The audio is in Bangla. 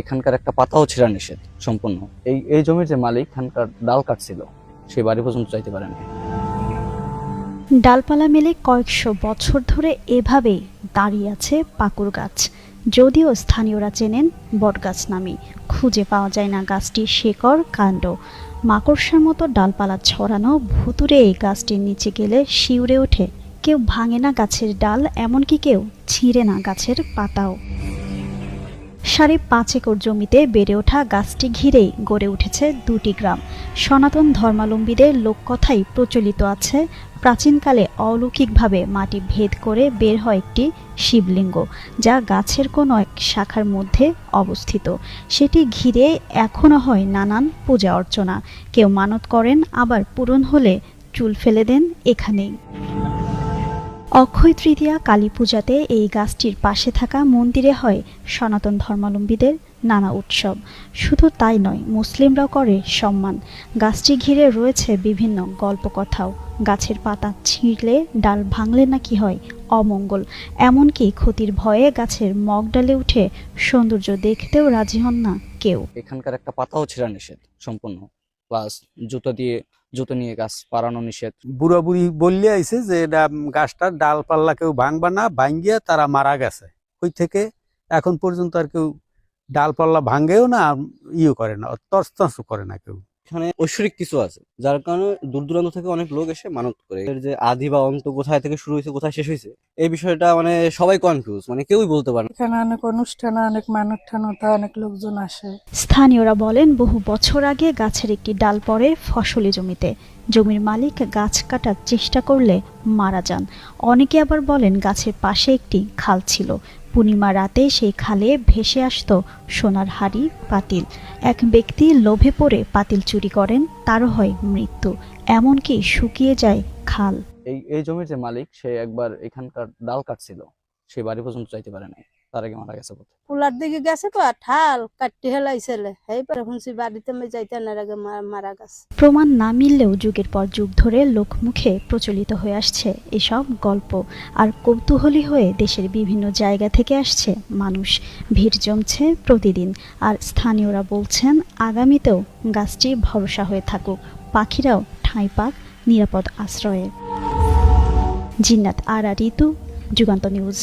এখানকার একটা পাতাও ছেঁড়া নিষেধ, সম্পূর্ণ। এই এই জমির যে মালিক, এখানকার ডাল কাটছিল, সে বাড়ি পর্যন্ত চাইতে পারেনি ডালপালা মেলে কয়েকশো বছর ধরে এভাবেই দাঁড়িয়ে আছে পাকুর গাছ। যদিও স্থানীয়রা চেনেন বটগাছ নামে। খুঁজে পাওয়া যায় না গাছটির শেকড়, কাণ্ড। মাকড়সার মতো ডালপালা ছড়ানো ভুতুরে এই গাছটির নিচে গেলে শিউরে ওঠে। কেউ ভাঙে না গাছের ডাল, এমনকি কেউ ছিঁড়ে না গাছের পাতাও। সাড়ে পাঁচ একর জমিতে বেড়ে ওঠা গাছটি ঘিরেই গড়ে উঠেছে দুটি গ্রাম। সনাতন ধর্মাবলম্বীদের লোককথাই প্রচলিত আছে। প্রাচীনকালে অলৌকিকভাবে মাটি ভেদ করে বের হয় একটি শিবলিঙ্গ, যা গাছের কোনো এক শাখার মধ্যে অবস্থিত। সেটি ঘিরে এখনও হয় নানান পূজা অর্চনা। কেউ মানত করেন, আবার পূরণ হলে চুল ফেলে দেন এখানেই। অক্ষয় তৃতীয়া কালী পূজাতে এই গাছটির পাশে থাকা মন্দিরে হয় সনাতন ধর্মাবলম্বীদের নানা উৎসব। শুধু তাই নয়, মুসলিমরাও করে সম্মান। গাছটি ঘিরে রয়েছে বিভিন্ন গল্পকথাও। গাছের পাতা ছিঁড়লে, ডাল ভাঙলে নাকি হয় অমঙ্গল। এমনকি ক্ষতির ভয়ে গাছের মগ ডালে উঠে সৌন্দর্য দেখতেও রাজি হন না কেউ। এখানকার একটা পাতাও ছেঁড়া নিষেধ, সম্পূর্ণ। প্লাস জুতো দিয়ে, জুতো নিয়ে গাছ পাড়ানো নিষেধ। বুড়া বুড়ি বললে আইছে যে এটা গাছটার ডালপাল্লা কেউ ভাঙবা না, ভাঙ্গিয়া তারা মারা গেছে। ওই থেকে এখন পর্যন্ত আর কেউ ডালপাল্লা ভাঙ্গেও না ইয়ে করে না তস্তস করে না কেউ। এখানে ঐশ্বরিক কিছু আছে যার কারণে দূর দূরান্ত থেকে অনেক লোক এসে মানত করে। এর যে আদি বা অন্ত কোথায় থেকে শুরু হয়েছে কোথায় শেষ হয়েছে এই বিষয়টা মানে সবাই কনফিউজ মানে কেউই বলতে পারে না। এখানে অনেক অনুষ্ঠান অনেক মানত ঠানত অনেক লোকজন আসে। স্থানীয়রা বলেন বহু বছর আগে গাছের একটি ডাল পড়ে ফসলি জমিতে। জমির মালিক গাছ কাটার চেষ্টা করলে মারা যান। অনেকে আবার বলেন গাছের পাশে একটি খাল ছিল। পূর্ণিমা রাতে সেই খালে ভেসে আসত সোনার হাড়ি পাতিল। এক ব্যক্তি লোভে পড়ে পাতিল চুরি করেন তারও হয় মৃত্যু। এমনকি শুকিয়ে যায় খাল। এই এই জমির যে মালিক, সে একবার এখানকার ডাল কাটছিল। সে বাড়ি পর্যন্ত চাইতে পারেনি তার আগে মারা গেছে পথে পুলার দিকে গেছে তো ঠাল কাটতে হেলাইছিলে। এই পরে শুনছি বাড়িতে আমি যাইতে না আগে মারা গেছে। প্রমাণ না মিললেও যুগের পর যুগ ধরে লোকমুখে প্রচলিত হয়ে আসছে এসব গল্প। আর কৌতূহলী হয়ে দেশের বিভিন্ন জায়গা থেকে আসছে মানুষ। ভিড় জমছে প্রতিদিন। আর স্থানীয়রা বলছেন আগামীতেও গাছটি ভরসা হয়ে থাকুক। পাখিরাও ঠাঁই পাক নিরাপদ আশ্রয়ে। জিন্নাত আর ঋতু যুগান্ত নিউজ।